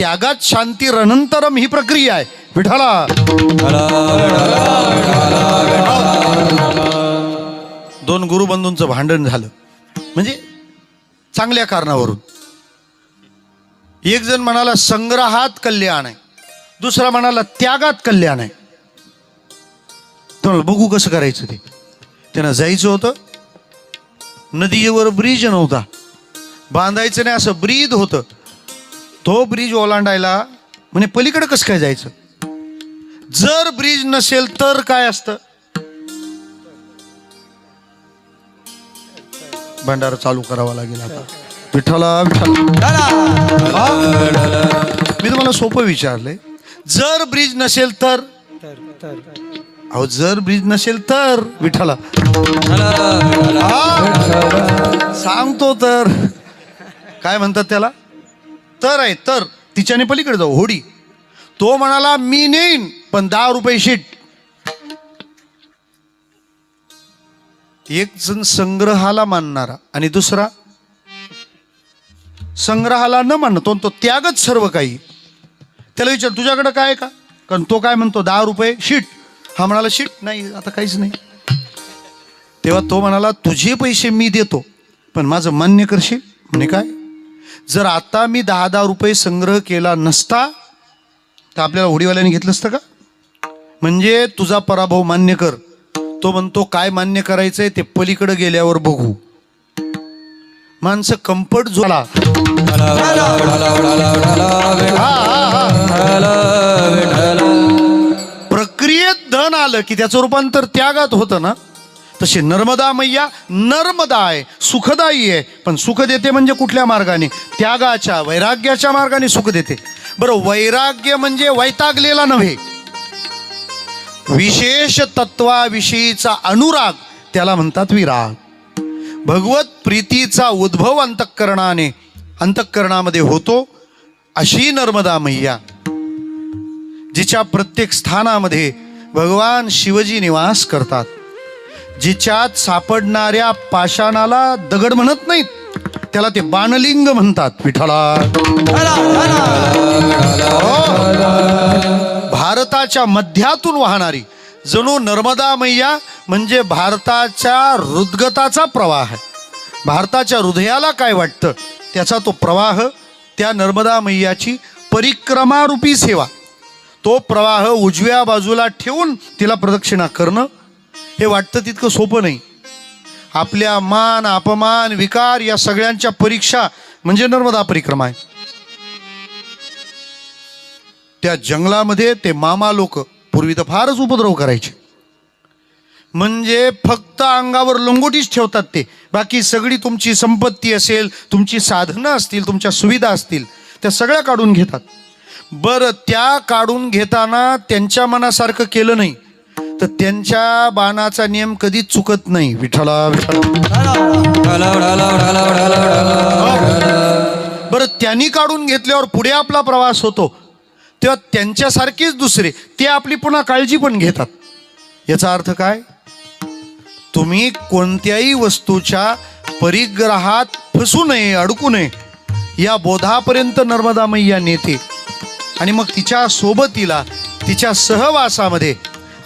त्यागात शांती रनंतरम ही प्रक्रिया आहे. विठाला दोन गुरुबंधूंचं भांडण झालं. म्हणजे चांगल्या कारणावरून. एक जण म्हणाला संग्रहात कल्याण आहे. दुसरा म्हणाला त्यागात कल्याण आहे. तर बघू कसं करायचं ते. त्यांना जायचं होतं. नदीवर ब्रिज नव्हता. बांधायचं नाही असं ब्रीद होतं. तो ब्रिज ओलांडायला म्हणे पलीकडे कसं काय जायचं? जर ब्रिज नसेल तर काय असतं? भंडारा चालू करावा लागेल आता. विठ्ठला विठ्ठला. मी तुम्हाला सोपं विचारले जर ब्रिज नसेल तर? अहो जर ब्रिज नसेल तर विठ्ठला. सांगतो तर. काय म्हणतात त्याला? तर आहे तर. तिच्याने पलीकडे जाऊ होडी. तो म्हणाला मी नेईन पण दहा रुपये शीट. एक जण संग्रहाला मानणारा आणि दुसरा संग्रहाला न मानतो तो त्यागच सर्व काही. त्याला विचार तुझ्याकडे काय आहे का? कारण तो काय म्हणतो दहा रुपये शीट. हा म्हणाला शीट नाही आता काहीच नाही. तेव्हा तो म्हणाला तुझे पैसे मी देतो पण माझं मान्य करशील? म्हणे काय? जर आता मी दहा दहा रुपये संग्रह केला नसता तर आपल्याला होडीवाल्याने घेतलं असतं का? म्हणजे तुझा पराभव मान्य कर. तो म्हणतो काय मान्य करायचंय ते पलीकडे गेल्यावर बघू. माणसं कम्फर्ट झोला प्रक्रियेत धन आलं की त्याचं रूपांतर त्यागात होतं ना? तशी नर्मदा मैया नर्मदा आहे सुखदायी आहे. पण सुख देते म्हणजे कुठल्या मार्गाने? त्यागाच्या वैराग्याच्या मार्गाने सुख देते. बरं वैराग्य म्हणजे वैतागलेला नव्हे. विशेष तत्वाविषयीचा अनुराग त्याला म्हणतात विराग. भगवत प्रीतीचा उद्भव अंतःकरणाने अंतःकरणामध्ये होतो अशी नर्मदा मैया. जिच्या प्रत्येक स्थानामध्ये भगवान शिवजी निवास करतात. जिच्यात सापडणाऱ्या पाषाणाला दगड म्हणत नाहीत. त्याला ते बाणलिंग म्हणतात विठाला हो. भारताच्या मध्यातून वाहणारी जणू नर्मदा मैया म्हणजे भारताच्या हृदगताचा प्रवाह. आहे भारताच्या हृदयाला काय वाटतं? त्याचा तो प्रवाह त्या नर्मदा मैयाची परिक्रमारूपी सेवा. तो प्रवाह उजव्या बाजूला ठेवून तिला प्रदक्षिणा करणं हे वाटतं तितकं सोपं नाही. आपल्या मान अपमान विकार या सगळ्यांच्या परीक्षा म्हणजे नर्मदा परिक्रमा आहे. त्या जंगलामध्ये ते मामा लोक पूर्वी तर फारच उपद्रव करायचे. म्हणजे फक्त अंगावर लंगोटीच ठेवतात ते. बाकी सगळी तुमची संपत्ती असेल तुमची साधनं असतील तुमच्या सुविधा असतील त्या सगळ्या काढून घेतात. बरं त्या काढून घेताना त्यांच्या मनासारखं केलं नाही. तर त्यांच्या बाणाचा नियम कधीच चुकत नाही. विठाला विठ्ठला. बरं त्यांनी काढून घेतल्यावर पुढे आपला प्रवास होतो. तेव्हा त्यांच्यासारखेच दुसरे ते आपली पुन्हा काळजी पण घेतात. याचा अर्थ काय? तुम्ही कोणत्याही वस्तूच्या परिग्रहात फसू नये अडकू नये. या बोधापर्यंत नर्मदा मैया नेते. आणि मग तिच्या सोबतीला तिच्या सहवासामध्ये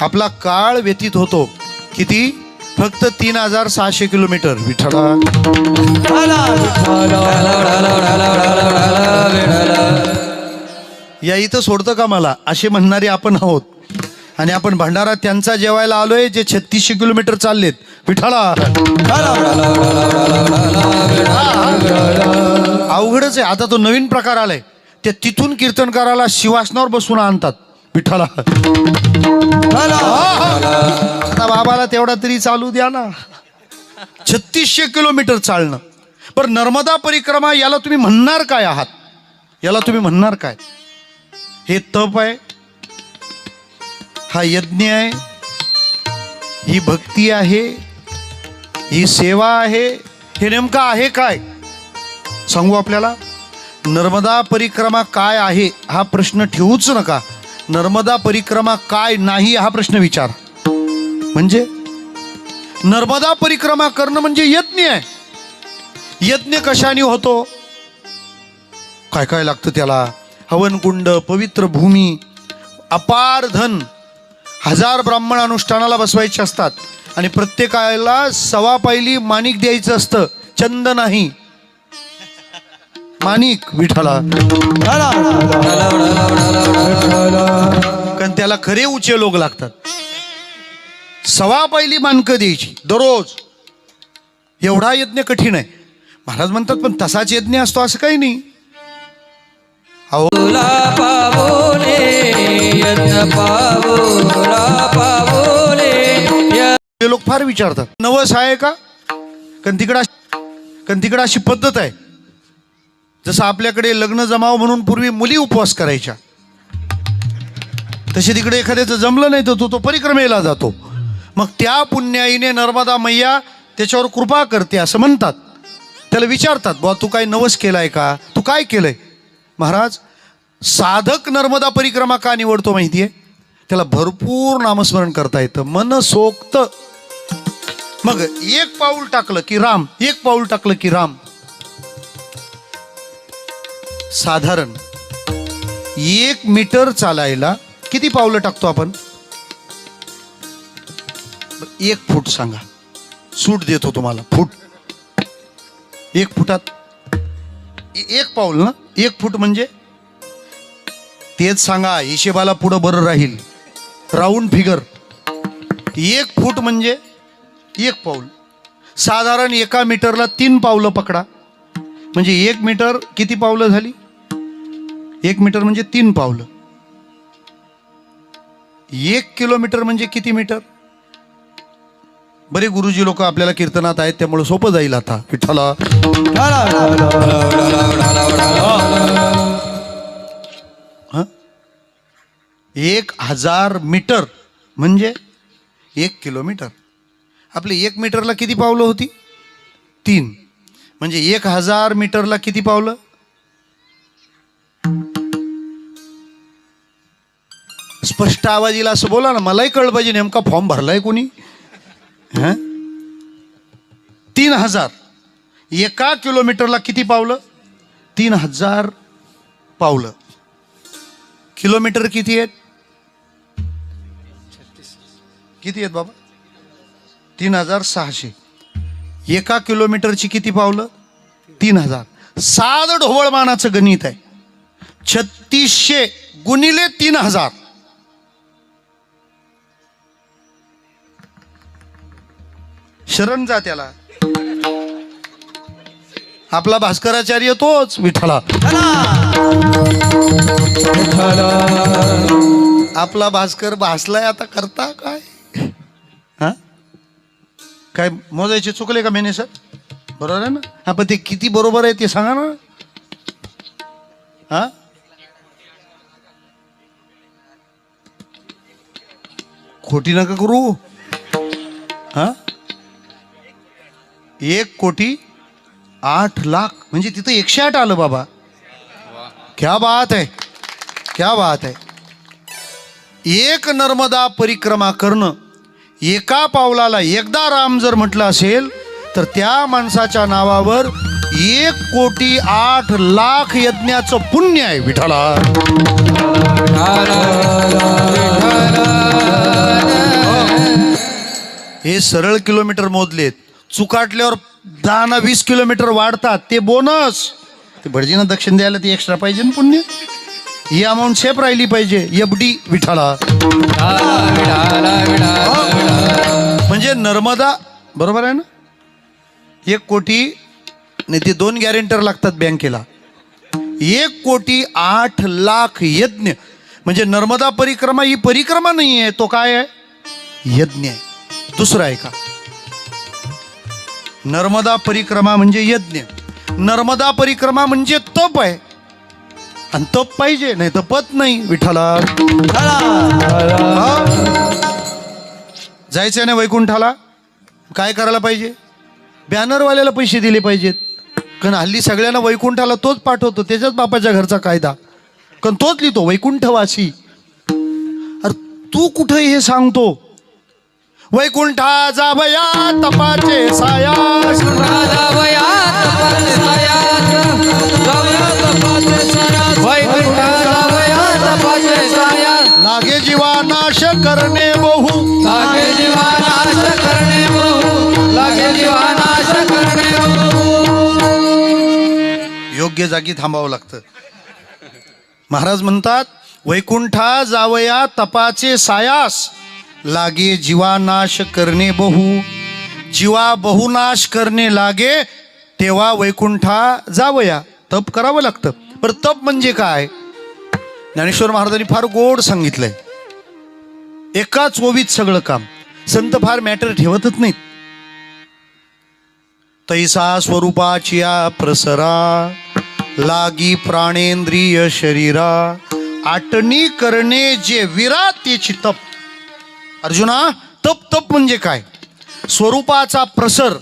आपला काळ व्यतीत होतो. किती? फक्त तीन हजार सहाशे किलोमीटर. विठाला या इथं सोडतं का मला? असे म्हणणारे आपण आहोत. आणि आपण भंडारा त्यांचा जेवायला आलोय जे छत्तीसशे किलोमीटर चाललेत. विठाला अवघडच आहे. आता तो नवीन प्रकार आलाय. ते तिथून कीर्तनकाराला शिवासनावर बसून आणतात. विठाला आता बाबाला तेवढा तरी चालू द्या ना. छत्तीसशे किलोमीटर चालणं. पण नर्मदा परिक्रमा याला तुम्ही म्हणणार काय आहात? याला तुम्ही म्हणणार काय? हे तप आहे. हा यज्ञ आहे. ही भक्ती आहे. ही सेवा आहे. हे नेमकं आहे काय? सांगू आपल्याला? नर्मदा परिक्रमा काय आहे? हा प्रश्न ठेवूच नका. नर्मदा परिक्रमा काय नाही हा प्रश्न विचार. म्हणजे? नर्मदा परिक्रमा करणं म्हणजे यज्ञ आहे. यज्ञ कशाने होतो? काय काय लागतं त्याला? हवनकुंड पवित्र भूमी अपार धन. हजार ब्राह्मण अनुष्ठानाला बसवायचे असतात. आणि प्रत्येकाला सवा पायली माणिक द्यायचं असतं. चंद नाही माणिक विठाला कारण त्याला खरे उचे लोक लागतात. सवा पायली मानकं द्यायची दररोज. एवढा यज्ञ कठीण आहे. महाराज म्हणतात पण तसाच यज्ञ असतो असं काही नाही. अहो. लोक फार विचारतात. नवस आहे का? कारण तिकडं कारण तिकडं अशी पद्धत आहे. जसं आपल्याकडे लग्न जमाव म्हणून पूर्वी मुली उपवास करायच्या. तसे तिकडे एखाद्याचं जमलं नाही तर तो तो परिक्रमेला जातो. मग त्या पुण्याईने नर्मदा मैया त्याच्यावर कृपा करते असं म्हणतात. त्याला विचारतात बुवा तू काय नवस केलाय का? तू काय केलंय? महाराज साधक नर्मदा परिक्रमा का निवडतो माहिती आहे त्याला भरपूर नामस्मरण करता येतं मन सोक्त. मग एक पाऊल टाकलं की राम एक पाऊल टाकलं की राम. साधारण एक मीटर चालायला किती पावलं टाकतो आपण? एक फूट सांगा. सूट देतो तुम्हाला फूट. एक फुटात. एक पाऊल ना? एक फूट म्हणजे? तेच सांगा हिशेबाला पुढं बरं राहील. Round figure. एक फूट म्हणजे? एक पाऊल. साधारण एका मीटरला तीन पावलं पकडा. म्हणजे एक मीटर किती पावलं झाली? एक मीटर म्हणजे तीन पावलं. एक किलोमीटर म्हणजे किती मीटर? बरे गुरुजी लोक आपल्याला कीर्तनात आहेत त्यामुळे सोपं जाईल आता. विठ्ठला एक हजार मीटर म्हणजे एक किलोमीटर. आपली एक मीटरला किती पावलं होती? तीन. म्हणजे एक हजार मीटरला किती पावलं? स्पष्ट आवाज येईल असं बोला ना मलाही कळलं पाहिजे नेमका फॉर्म भरलाय कोणी? हां? तीन हजार. एका किलोमीटरला किती पावलं? तीन हजार पावलं. किलोमीटर किती आहेत? किती आहेत बाबा? तीन हजार सहाशे. एका किलोमीटरची किती पावलं? तीन हजार. साध ढोबळमानाचं गणित आहे. छत्तीसशे गुणिले तीन हजार. शरण जा त्याला. आपला भास्कराचार्य तोच विठ्ठला. आपला भास्कर भासलाय आता करता काय? हा? काय मोजायचे चुकले का मेने सर? बरोबर आहे ना? हा पण ते किती बरोबर आहे ते सांगा ना. हा? खोटी नका करू. हा? एक कोटी आठ लाख. म्हणजे तिथं एकशे आठ आलं बाबा. क्या बात आहे. क्या बात आहे. एक नर्मदा परिक्रमा करणं एका पावलाला एकदा राम जर म्हटलं असेल तर त्या माणसाच्या नावावर एक कोटी आठ लाख यज्ञाचं पुण्य आहे विठाला हे सरळ किलोमीटर मोजलेत. चुकाटल्यावर दहा ना वीस किलोमीटर वाढतात ते बोनस ते भटजीनं दक्षिण द्यायला ते एक्स्ट्रा पाहिजे ना पुण्य? ही अमाऊंट सेफ राहिली पाहिजे. एफ डी विठाला. म्हणजे नर्मदा बरोबर आहे ना? एक कोटी नाही ते दोन गॅरेंटर लागतात बँकेला. एक कोटी आठ लाख यज्ञ. म्हणजे नर्मदा परिक्रमा ही परिक्रमा नाही आहे तो काय आहे? यज्ञ आहे. दुसरा आहे का? नर्मदा परिक्रमा म्हणजे यज्ञ. नर्मदा परिक्रमा म्हणजे तप आहे. आणि तप पाहिजे नाही तर पत नाही विठाला हा? जायचं ना वैकुंठाला? काय करायला पाहिजे? बॅनरवाल्याला पैसे दिले पाहिजेत. कारण हल्ली सगळ्यांना वैकुंठाला तोच पाठवतो त्याच्याच बापाच्या घरचा कायदा. कारण तोच लिहितो वैकुंठवासी. अरे तू कुठं हे सांगतो वैकुंठा जावया तपाचे साया. लागे जीवा नाश करणे बहु. लागे जीवा नाश करणे लागे जीवा नाश करणे योग्य जागी थांबावं लागतं. महाराज म्हणतात वैकुंठा जावया तपाचे सायास. लागे जीवानाश करणे बहु. जीवा बहुनाश करणे लागे तेव्हा वैकुंठा जावया. तप करावं लागतं. पर तप म्हणजे काय? ज्ञानेश्वर महाराजांनी फार गोड सांगितलंय. एकाच ओवीत सगळं काम. संत फार मॅटर ठेवतच नाहीत. तैसा स्वरूपाची प्रसरा लागी प्राणेंद्रिय शरीरा. आटणी करणे जे विरा त्याची तप. अर्जुना तप तप म्हणजे काय? स्वरूपाचा प्रसर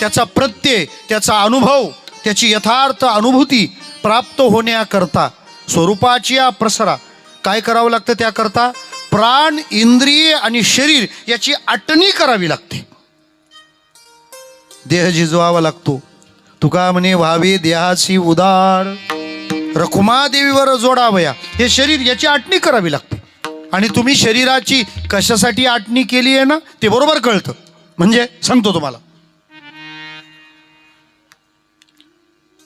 त्याचा प्रत्यय त्याचा अनुभव त्याची यथार्थ अनुभूती प्राप्त होण्याकरता स्वरूपाची या प्रसरा काय करावं लागतं त्याकरता? प्राण इंद्रिय आणि शरीर याची आटणी करावी लागते. देह झिजवावा लागतो. तुका म्हणे व्हावे देहाची उदार. रखुमादेवीवर जोडावया. हे शरीर याची आटणी करावी लागते. आणि तुम्ही शरीराची कशासाठी आटणी केली आहे ना ते बरोबर कळतं. म्हणजे सांगतो तुम्हाला.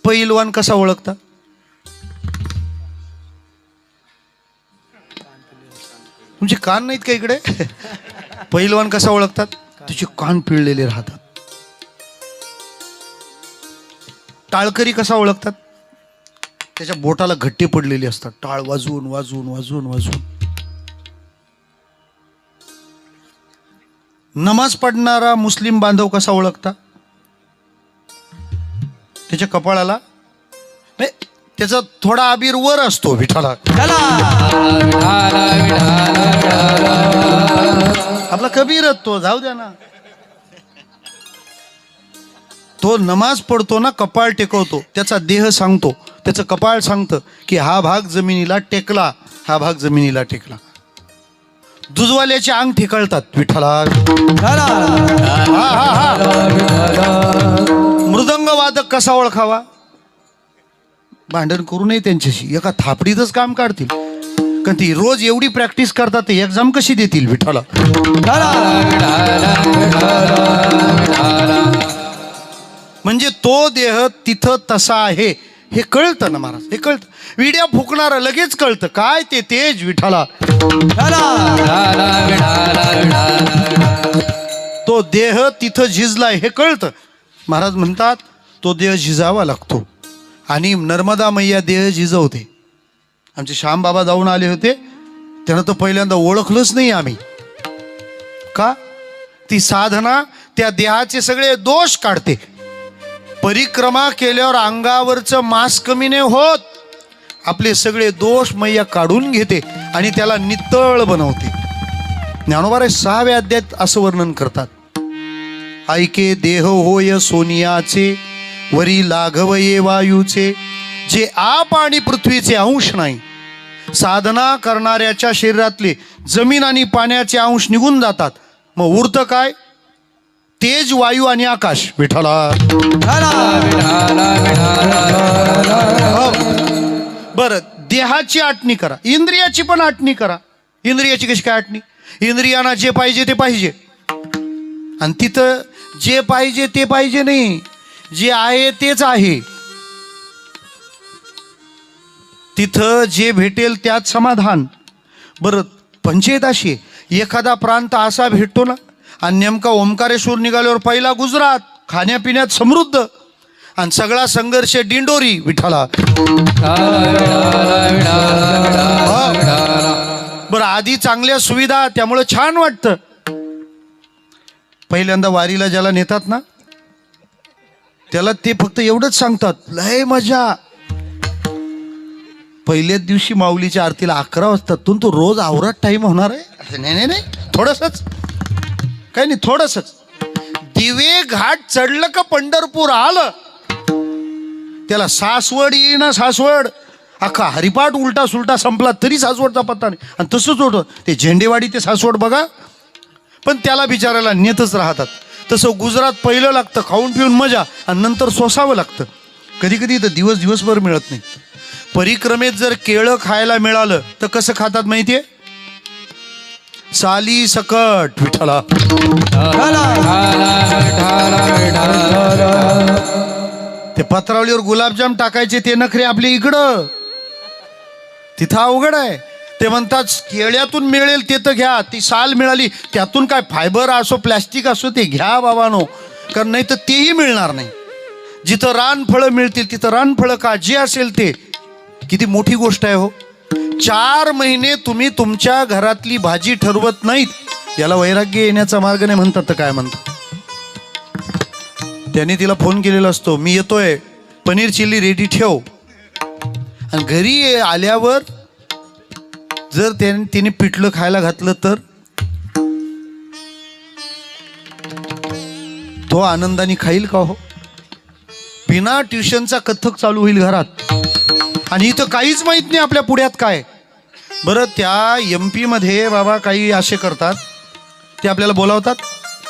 पैलवान कसा ओळखता? तुमचे कान नाहीत का इकडे? पैलवान कसा ओळखतात? त्याचे कान पिळलेले राहतात. टाळकरी कसा ओळखतात? त्याच्या बोटाला घट्टे पडलेले असतात. टाळ वाजवून वाजवून वाजवून वाजवून. नमाज पडणारा मुस्लिम बांधव कसा ओळखता? त्याच्या कपाळाला? नाही, त्याचा थोडा आबीर वर असतो विठाला. आपला कबीरच तो जाऊ द्या ना. तो नमाज पडतो ना कपाळ टेकवतो त्याचा देह सांगतो. त्याचं कपाळ सांगतं की हा भाग जमिनीला टेकला हा भाग जमिनीला टेकला. दुजवाल्याचे अंग ठिकळतात विठ्ठला हा हा हा. मृदंग वादक कसा ओळखावा? भांडण करू नये त्यांच्याशी. एका थापडीतच काम काढतील. कारण ती रोज एवढी प्रॅक्टिस करतात ते एक्झाम कशी देतील विठ्ठला? विठाला म्हणजे तो देह तिथं तसा आहे. हे कळतं ना महाराज हे कळतं. विड्या फुकणारं लगेच कळतं. काय ते तेज विठाला. तो देह तिथं झिजलाय हे कळतं. महाराज म्हणतात तो देह झिजावा लागतो. आणि नर्मदा मैया देह झिजवते. आमचे श्यामबाबा जाऊन आले होते. त्यानं तर पहिल्यांदा ओळखलंच नाही आम्ही. का? ती साधना त्या देहाचे सगळे दोष काढते. परिक्रमा केल्यावर अंगावरचं मांस कमी नाही होत. आपले सगळे दोष मैया काढून घेते आणि त्याला नितळ बनवते. ज्ञानोबारे सहाव्या अध्यायात असं वर्णन करतात. ऐके देह होय सोनियाचे वरी लाघवये वायूचे जे आप आणि पृथ्वीचे अंश नाही. साधना करणाऱ्याच्या शरीरातले जमीन आणि पाण्याचे अंश निघून जातात. मग उरतं काय? तेज वायू आणि आकाश विठाला बरं देहाची आटणी करा. इंद्रियाची पण आटणी करा. इंद्रियाची कशी काय आटणी? इंद्रियांना जे पाहिजे ते पाहिजे. आणि तिथं जे पाहिजे ते पाहिजे नाही. जे आहे तेच आहे. तिथं जे भेटेल त्यात समाधान. बरं पंचायत अशी एखादा प्रांत असा भेटतो ना आणि नेमका ओंकारेश्वर निघाल्यावर पहिला गुजरात खाण्यापिण्यात समृद्ध. आणि सगळा संघर्ष डिंडोरी विठाला बरं आधी चांगल्या सुविधा त्यामुळं छान वाटतं. पहिल्यांदा वारीला ज्याला नेतात ना त्याला ते फक्त एवढंच सांगतात लय मजा. पहिल्याच दिवशी माऊलीच्या आरतीला अकरा वाजतात तू तो रोज आवरात टाईम होणार आहे? नाही नाही नाही थोडंसंच. काही नाही थोडंसंच. दिवे घाट चढलं का पंढरपूर आलं त्याला सासवड येईना सासवड. अख्खा हरिपाठ उलटा सुलटा संपला तरी सासवडचा पत्ता नाही. आणि तसंच होतं ते झेंडेवाडी ते सासवड बघा. पण त्याला बिचारायला नेतच राहतात. तसं गुजरात पहिलं लागतं खाऊन पिऊन मजा आणि नंतर सोसावं लागतं. कधी कधी तर दिवस दिवसभर मिळत नाही. परिक्रमेत जर केळं खायला मिळालं तर कसं खातात माहितीये? साली सकट विठाला ते पत्रावलीवर गुलाबजाम टाकायचे ते नखरे आपले इकडं. तिथं अवघड आहे. ते म्हणतात केळ्यातून मिळेल ते तर घ्या. ती साल मिळाली त्यातून काय फायबर असो प्लॅस्टिक असो ते घ्या बाबानो. कारण नाही तर तेही मिळणार नाही. जिथं रानफळं मिळतील तिथं रानफळं का जे असेल ते. किती मोठी गोष्ट आहे हो. चार महिने तुम्ही तुमच्या घरातली भाजी ठरवत नाहीत. याला वैराग्य येण्याचा मार्ग नाही म्हणतात तर काय म्हणतात? त्याने तिला फोन केलेला असतो मी येतोय पनीर चिल्ली रेडी ठेव. आणि घरी आल्यावर जर त्याने तिने पिठलं खायला घातलं तर? तो आनंदाने खाईल का हो? बिना ट्युशनचा कथ्थक चालू होईल घरात. आणि इथं काहीच माहीत नाही आपल्या पुढ्यात काय. बरं त्या एम पीमध्ये बाबा काही असे करतात. ते आपल्याला बोलावतात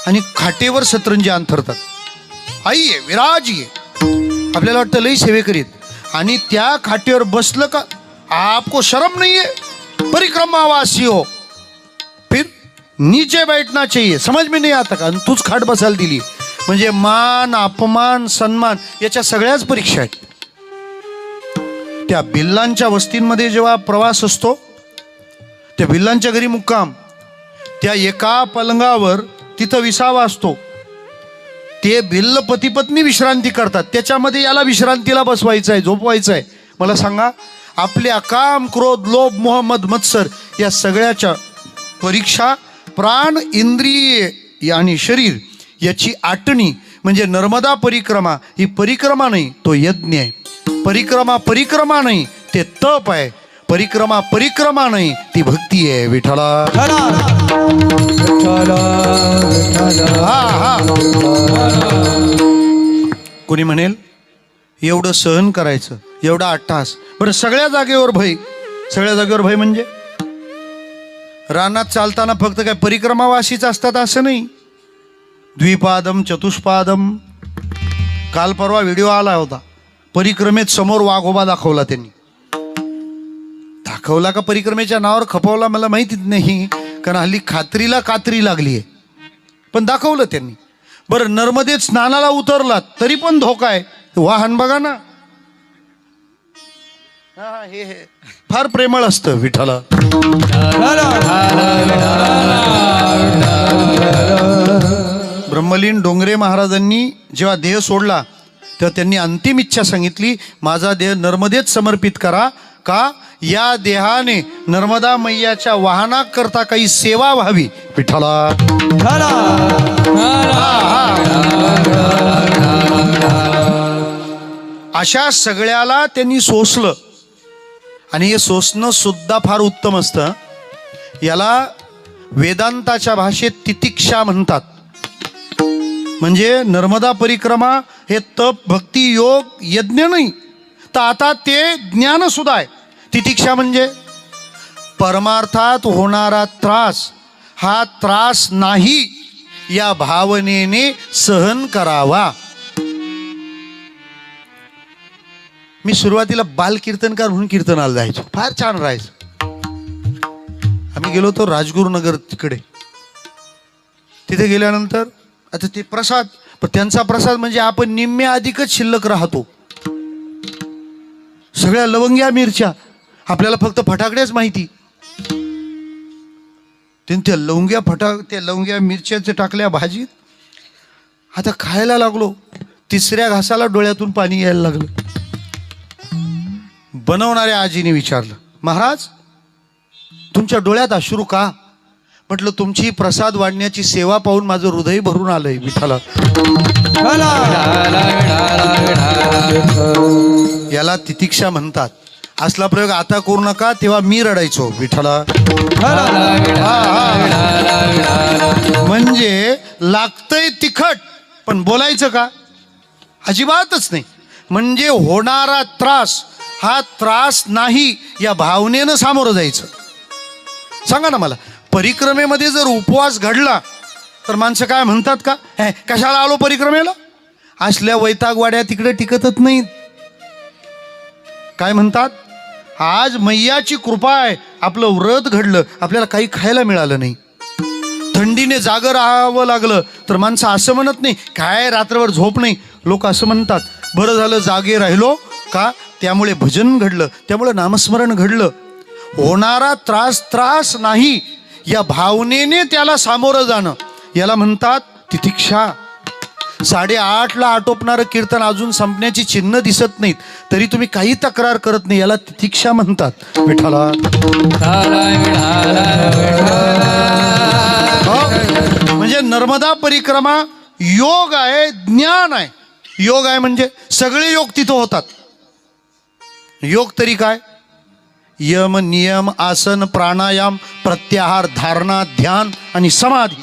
आणि खाटेवर सतरंजी अंथरतात. आई आहे विराज ये आपल्याला वाटतं लई सेवे करीत आणि त्या खाटेवर बसलं का आपको शर्म नाही आहे? परिक्रमावासी हो. फिर नीचे बैठना चाहिए. समज मी नाही आता का? आणि तूच खाट बसायला दिली. म्हणजे मान अपमान सन्मान याच्या सगळ्याच परीक्षा आहेत. त्या भिल्लांच्या वस्तींमध्ये जेव्हा प्रवास असतो त्या भिल्लांच्या घरी मुक्काम त्या एका पलंगावर तिथं विसावा असतो. ते भिल्ल पतीपत्नी विश्रांती करतात. त्याच्यामध्ये याला विश्रांतीला बसवायचं आहे झोपवायचं आहे मला सांगा आपल्या काम क्रोध लोभ मोहम्मद मत्सर या सगळ्याच्या परीक्षा प्राण इंद्रिय आणि शरीर याची आटणी म्हणजे नर्मदा परिक्रमा ही परिक्रमा नाही तो यज्ञ आहे. परिक्रमा परिक्रमा नाही ते तप आहे. परिक्रमा परिक्रमा नाही ती भक्ती आहे विठ्ठला. हा हा. कोणी म्हणेल एवढं सहन करायचं एवढा अट्टास बरं सगळ्या जागेवर भय. सगळ्या जागेवर भय म्हणजे? रानात चालताना फक्त काय परिक्रमावासीच असतात असं नाही. द्विपादम चतुष्पादम. काल परवा व्हिडिओ आला होता. परिक्रमेत समोर वाघोबा दाखवला त्यांनी. दाखवला का परिक्रमेच्या नावावर खपवला मला माहितीच नाही कारण हल्ली खात्रीला कात्री लागली आहे पण दाखवलं त्यांनी. बरं नर्मदेत स्नानाला उतरला तरी पण धोका आहे. वाहन बघा ना. हा, हे हे फार प्रेमळ असतं विठाला ब्रह्मलीन डोंगरे महाराजांनी जेव्हा देह सोडला तेव्हा त्यांनी अंतिम इच्छा सांगितली माझा देह नर्मदेत समर्पित करा का? या देहाने नर्मदा मैयाच्या वाहनाकरता काही सेवा व्हावी. विठ्ठला. अशा सगळ्याला त्यांनी सोसलं. आणि हे सोसणं सुद्धा फार उत्तम असतं. याला वेदांताच्या भाषेत तितिक्षा म्हणतात. म्हणजे नर्मदा परिक्रमा हे तप भक्ती योग यज्ञ नाही. तर आता ते ज्ञान सुद्धा आहे. तितिक्षा म्हणजे परमार्थात होणारा त्रास हा त्रास नाही. या भावनेने सहन करावा. मी सुरुवातीला बाल कीर्तनकार म्हणून कीर्तनाला जायचो. फार छान राहायचं. आम्ही गेलो होतो राजगुरुनगर तिकडे. तिथे गेल्यानंतर आता ते प्रसाद पण त्यांचा प्रसाद म्हणजे आपण निम्म्या अधिकच शिल्लक राहतो. सगळ्या लवंग्या मिरच्या. आपल्याला फक्त फटाकड्याच माहिती. त्या लवंग्या फटाक त्या लवंग्या मिरच्याचे टाकल्या भाजीत. आता खायला लागलो. तिसऱ्या घासाला डोळ्यातून पाणी यायला लागलं. बनवणाऱ्या आजीने विचारलं महाराज तुमच्या डोळ्यात अश्रू का? म्हटलं तुमची प्रसाद वाढण्याची सेवा पाहून माझं हृदय भरून आलंय विठाला याला तितिक्षा म्हणतात. असला प्रयोग आता करू नका तेव्हा मी रडायचो विठाला म्हणजे लागतंय तिखट पण बोलायचं का? अजिबातच नाही. म्हणजे होणारा त्रास हा त्रास नाही या भावनेनं सामोरं जायचं. सांगा ना मला परिक्रमेमध्ये जर उपवास घडला तर माणसं काय म्हणतात का? हे कशाला आलो परिक्रमेला? असल्या वैतागवाड्या तिकडे टिकतच नाहीत. काय म्हणतात? आज मैयाची कृपा आहे. आपलं व्रत घडलं. आपल्याला काही खायला मिळालं नाही. थंडीने जागं राहावं लागलं तर माणसं असं म्हणत नाही काय रात्रभर झोप नाही. लोक असं म्हणतात बरं झालं जागे राहिलो का? त्यामुळे भजन घडलं. त्यामुळे नामस्मरण घडलं. होणारा त्रास त्रास नाही. या भावनेने त्याला सामोरं जाणं. याला म्हणतात तितिक्षा. साडेआठला आटोपणारं कीर्तन अजून संपण्याची चिन्ह दिसत नाहीत. तरी तुम्ही काही तक्रार करत नाही याला तितिक्षा म्हणतात. विठाला हो, म्हणजे नर्मदा परिक्रमा योग आहे ज्ञान आहे. योग आहे म्हणजे सगळे योग तिथं होतात. योग तरी काय? यम नियम आसन प्राणायाम प्रत्याहार धारणा ध्यान आणि समाधी.